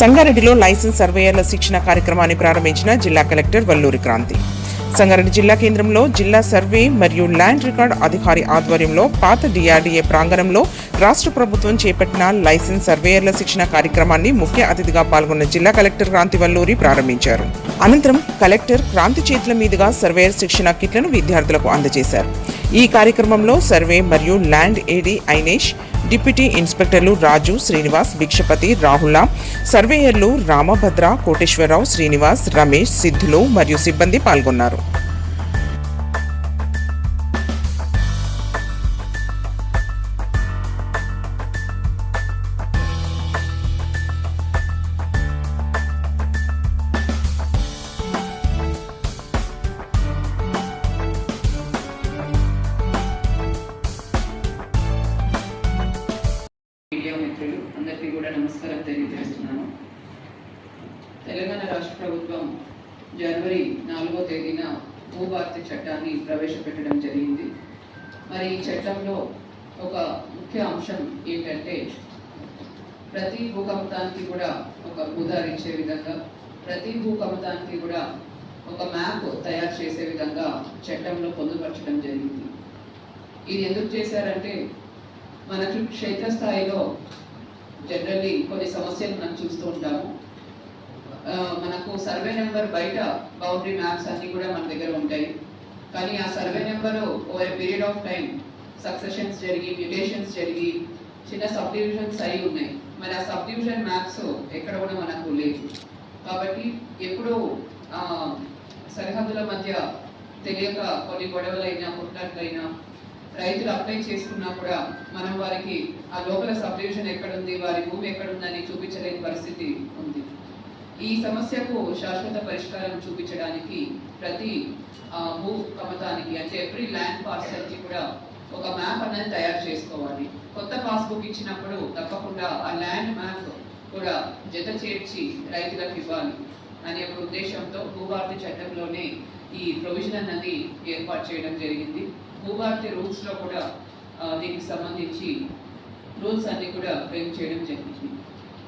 సంగారెడ్డిలో లైసెన్స్ సర్వేయర్ల శిక్షణ కార్యక్రమాన్ని ప్రారంభించిన జిల్లా కలెక్టర్ వల్లూరి క్రాంతి. సంగారెడ్డి జిల్లా కేంద్రంలో జిల్లా సర్వే మరియు ల్యాండ్ రికార్డ్ అధికారి ఆధ్వర్యంలో పాత డిఆర్డీఏ ప్రాంగణంలో రాష్ట్ర ప్రభుత్వం చేపట్టిన లైసెన్స్ సర్వేయర్ల శిక్షణ కార్యక్రమాన్ని ముఖ్య అతిథిగా పాల్గొన్న జిల్లా కలెక్టర్ క్రాంతి వల్లూరి ప్రారంభించారు. అనంతరం కలెక్టర్ క్రాంతి చేతుల మీదుగా సర్వేయర్ శిక్షణ కిట్లను విద్యార్థులకు అందజేశారు. ఈ కార్యక్రమంలో సర్వే మరియు land AD ఐనేష్ deputy inspectors Raju Srinivas Bhikshapati Rahul surveyors Ramabhadra Koteswararao Srinivas Ramesh Siddhulu మరియు సిబ్బంది పాల్గొన్నారు. అందరికీ కూడా నమస్కారం తెలియజేస్తున్నాను. తెలంగాణ రాష్ట్ర ప్రభుత్వం జనవరి నాలుగో తేదీన భూభారతి చట్టాన్ని ప్రవేశపెట్టడం జరిగింది. మరి ఈ చట్టంలో ఒక ముఖ్య అంశం ఏంటంటే ప్రతి భూకంపానికి కూడా ఒక భూదారి ఇచ్చే విధంగా ప్రతి భూకంపానికి కూడా ఒక మ్యాప్ తయారు చేసే విధంగా చట్టంలో పొందుపరచడం జరిగింది. ఇది ఎందుకు చేశారంటే మనకు క్షేత్రస్థాయిలో జనరల్లీ కొన్ని సమస్యలు మనం చూస్తూ ఉంటాము. మనకు సర్వే నెంబర్ బయట బౌండరీ మ్యాప్స్ అన్నీ కూడా మన దగ్గర ఉంటాయి. కానీ ఆ survey number over period of time successions జరిగి మ్యూటేషన్స్ జరిగి చిన్న సబ్ డివిజన్స్ అయి ఉన్నాయి. మరి ఆ సబ్ డివిజన్ మ్యాప్స్ ఎక్కడ కూడా మనకు లేవు. కాబట్టి ఎప్పుడూ సరిహద్దుల మధ్య తెలియక కొన్ని గొడవలైనా పుట్టినట్లయినా రైతులు అప్లై చేసుకున్నా కూడా మనం వారికి ఆ లోపల సబ్ డివిజన్ ఎక్కడుంది వారి భూమి ఎక్కడుందని చూపించలేని పరిస్థితి ఉంది. ఈ సమస్యకు శాశ్వత పరిష్కారం చూపించడానికి ప్రతి ఆ, భూ కమతానికి అంటే ఎవ్రీ ల్యాండ్ పార్సల్కి కూడా ఒక మ్యాప్ అనేది తయారు చేసుకోవాలి. కొత్త పాస్బుక్ ఇచ్చినప్పుడు తప్పకుండా ఆ ల్యాండ్ మ్యాప్ కూడా జత చేర్చి రైతులకు ఇవ్వాలి. అనే ఒక ఉద్దేశంతో భూభారతి చట్టంలోనే ఈ ప్రొవిజన్ అన్నది ఏర్పాటు చేయడం జరిగింది. భూభారతి రూల్స్లో కూడా దీనికి సంబంధించి రూల్స్ అన్నీ కూడా ఫ్రేమ్ చేయడం జరిగింది.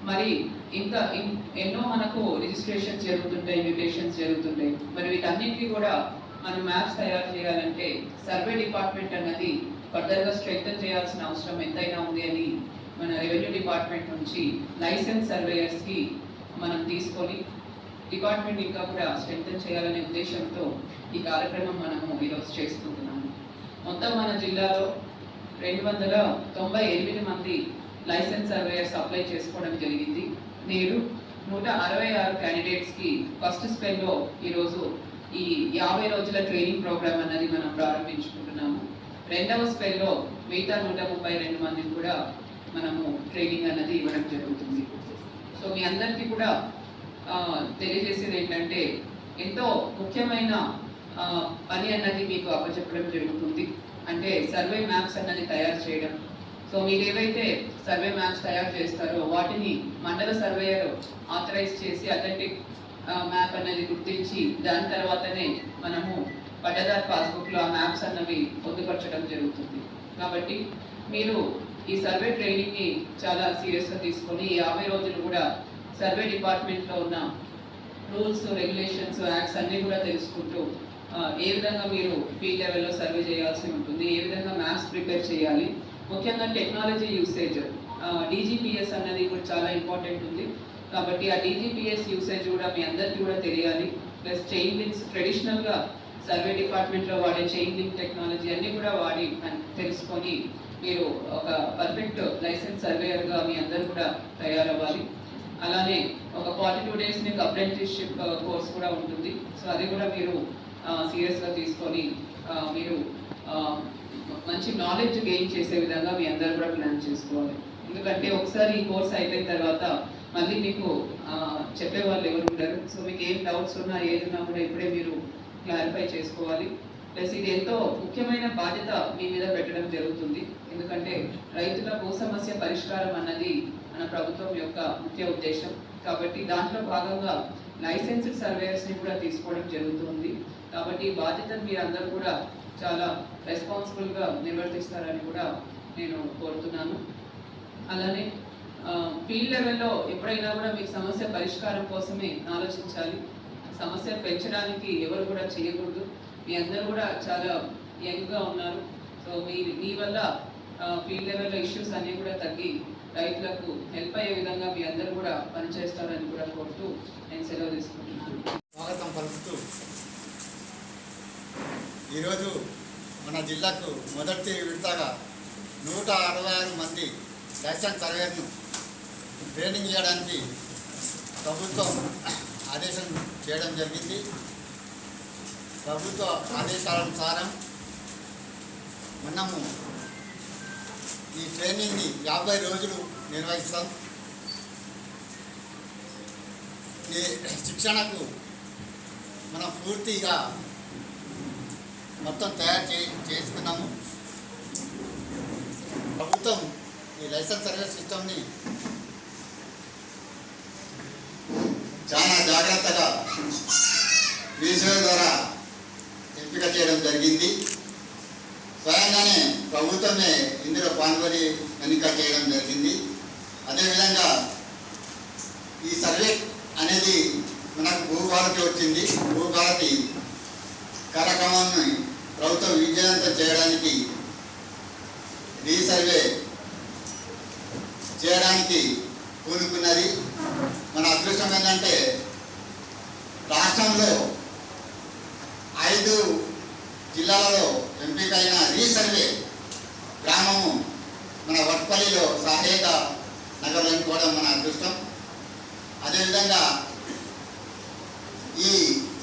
మరి ఇంకా ఎన్నో మనకు రిజిస్ట్రేషన్ జరుగుతుంటాయి ఇన్విటేషన్స్ జరుగుతుంటాయి. మరి వీటన్నిటికీ కూడా మనం మ్యాప్స్ తయారు చేయాలంటే సర్వే డిపార్ట్మెంట్ అన్నది ఫర్దర్గా స్ట్రెంగ్తన్ చేయాల్సిన అవసరం ఎంతైనా ఉంది అని మన రెవెన్యూ డిపార్ట్మెంట్ నుంచి లైసెన్స్ సర్వేయర్స్కి మనం తీసుకొని డిపార్ట్మెంట్ ఇంకా కూడా స్ట్రెంగ్తన్ చేయాలనే ఉద్దేశంతో ఈ కార్యక్రమం మనము ఈరోజు చేసుకుంటున్నాము మొత్తం మన జిల్లాలో రెండు వందల తొంభై ఎనిమిది మంది లైసెన్స్ సర్వేయర్స్ అప్లై చేసుకోవడం జరిగింది. నేడు నూట అరవై ఆరు క్యాండిడేట్స్కి ఫస్ట్ స్పెల్లో ఈరోజు ఈ యాభై రోజుల ట్రైనింగ్ ప్రోగ్రామ్ అన్నది మనం ప్రారంభించుకుంటున్నాము. రెండవ స్పెల్లో మిగతా నూట ముప్పై రెండు మందికి కూడా మనము ట్రైనింగ్ అన్నది ఇవ్వడం జరుగుతుంది. సో మీ అందరికీ కూడా తెలియజేసేది ఏంటంటే ఎంతో ముఖ్యమైన పని అన్నది మీకు అప్పచెప్పడం జరుగుతుంది. అంటే సర్వే మ్యాప్స్ అన్నది తయారు చేయడం. సో మీరు ఏవైతే సర్వే మ్యాప్స్ తయారు చేస్తారో వాటిని మండల సర్వేయర్ ఆథరైజ్ చేసి అథెంటిక్ మ్యాప్ అనేది గుర్తించి దాని తర్వాతనే మనము పట్టదార్ పాస్బుక్లో ఆ మ్యాప్స్ అన్నవి పొందుపరచడం జరుగుతుంది. కాబట్టి మీరు ఈ సర్వే ట్రైనింగ్ని చాలా సీరియస్గా తీసుకొని ఈ యాభై రోజులు కూడా సర్వే డిపార్ట్మెంట్లో ఉన్న రూల్స్ రెగ్యులేషన్స్ యాక్ట్స్ అన్నీ కూడా తెలుసుకుంటూ ఏ విధంగా మీరు ఫీల్డ్ లెవెల్లో సర్వే చేయాల్సి ఉంటుంది ఏ విధంగా మ్యాప్స్ ప్రిపేర్ చేయాలి ముఖ్యంగా టెక్నాలజీ యూసేజ్. డీజీపీఎస్ అన్నది ఇప్పుడు చాలా ఇంపార్టెంట్ ఉంది. కాబట్టి ఆ డీజీపీఎస్ యూసేజ్ కూడా మీ అందరికీ కూడా తెలియాలి. ప్లస్ చైన్ లింక్స్ ట్రెడిషనల్గా సర్వే డిపార్ట్మెంట్లో వాడే చైన్ లింక్ టెక్నాలజీ అన్నీ కూడా వాడి తెలుసుకొని మీరు ఒక పర్ఫెక్ట్ లైసెన్స్ సర్వేయర్గా మీ అందరూ కూడా తయారవ్వాలి. అలానే ఒక ఫార్టీ టూ డేస్ మీకు అప్రెంటిస్షిప్ కోర్స్ uh, కూడా ఉంటుంది. సో అది కూడా మీరు సీరియస్గా తీసుకొని మీరు మంచి నాలెడ్జ్ గెయిన్ చేసే విధంగా మీ అందరూ కూడా ప్లాన్ చేసుకోవాలి. ఎందుకంటే ఒకసారి ఈ కోర్స్ అయిపోయిన తర్వాత మళ్ళీ మీకు చెప్పే వాళ్ళు ఎవరు ఉండరు. సో మీకు ఏం డౌట్స్ ఉన్నా ఏదున్నా కూడా ఇప్పుడే మీరు క్లారిఫై చేసుకోవాలి. ప్లస్ ఇది ఎంతో ముఖ్యమైన బాధ్యత మీ మీద పెట్టడం జరుగుతుంది. ఎందుకంటే రైతుల భూ సమస్య పరిష్కారం అన్నది మన ప్రభుత్వం యొక్క ముఖ్య ఉద్దేశం. కాబట్టి దాంట్లో భాగంగా లైసెన్స్డ్ సర్వేయర్స్ని కూడా తీసుకోవడం జరుగుతుంది. కాబట్టి ఈ బాధ్యతను మీరందరూ కూడా చాలా రెస్పాన్సిబుల్గా నిర్వర్తిస్తారని కూడా నేను కోరుతున్నాను. అలానే ఫీల్డ్ లెవెల్లో ఎప్పుడైనా కూడా మీకు సమస్య పరిష్కారం కోసమే ఆలోచించాలి. సమస్య పెంచడానికి ఎవరు కూడా చేయకూడదు. మీ అందరూ కూడా చాలా యంగ్గా ఉన్నారు. సో మీ మీ వల్ల ఫీల్డ్ లెవెల్లో ఇష్యూస్ అన్నీ కూడా తగ్గి రైతులకు హెల్ప్ అయ్యే విధంగా మీ అందరూ కూడా పనిచేస్తారని కూడా కోరుతూ నేను సెలవు తీసుకుంటున్నాను. స్వాగతం పలుకుతూ ఈరోజు మన జిల్లాకు మొదటి విడతగా నూట అరవై ఆరు మంది లైసెన్స్ సర్వేర్ను ట్రైనింగ్ చేయడానికి ప్రభుత్వం ఆదేశం చేయడం జరిగింది. ప్రభుత్వ ఆదేశానుసారం మనము ఈ ట్రైనింగ్ని యాభై రోజులు నిర్వహిస్తాం. ఈ శిక్షణకు మనం పూర్తిగా మొత్తం తయారు చే చేసుకున్నాము. ప్రభుత్వం ఈ లైసెన్స్ సర్వీస్ సిస్టమ్ని చాలా జాగ్రత్తగా వీసీఓ ద్వారా ఎంపిక చేయడం జరిగింది. స్వయంగానే ప్రభుత్వమే ఇందులో పాల్గొని ఎన్నిక చేయడం జరిగింది. అదేవిధంగా ఈ సర్వే అనేది మనకు భూభారతి వచ్చింది. భూభారతి కార్యక్రమాన్ని ప్రభుత్వం విజయవంతం చేయడానికి రీసర్వే చేయడానికి పూనుకున్నది. మన అదృష్టం ఏంటంటే రాష్ట్రంలో జిల్లాలలో ఎంపికైన రీసర్వే గ్రామము మన వట్పల్లిలో సహాయక నగరం ఎన్నుకోవడం మన అదృష్టం. అదేవిధంగా ఈ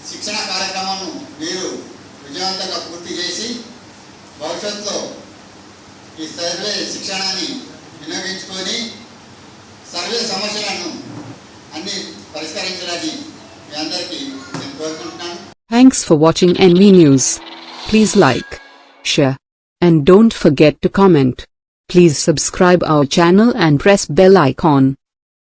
శిక్షణ కార్యక్రమాన్ని మీరు విజయవంతంగా పూర్తి చేసి భవిష్యత్తులో ఈ సర్వే శిక్షణాన్ని వినియోగించుకొని సర్వే సమస్యలను అన్ని పరిష్కరించాలని మీ అందరికీ నేను కోరుకుంటున్నాను. Thanks for watching NV news Please like, share, and don't forget to comment. Please subscribe our channel and press bell icon.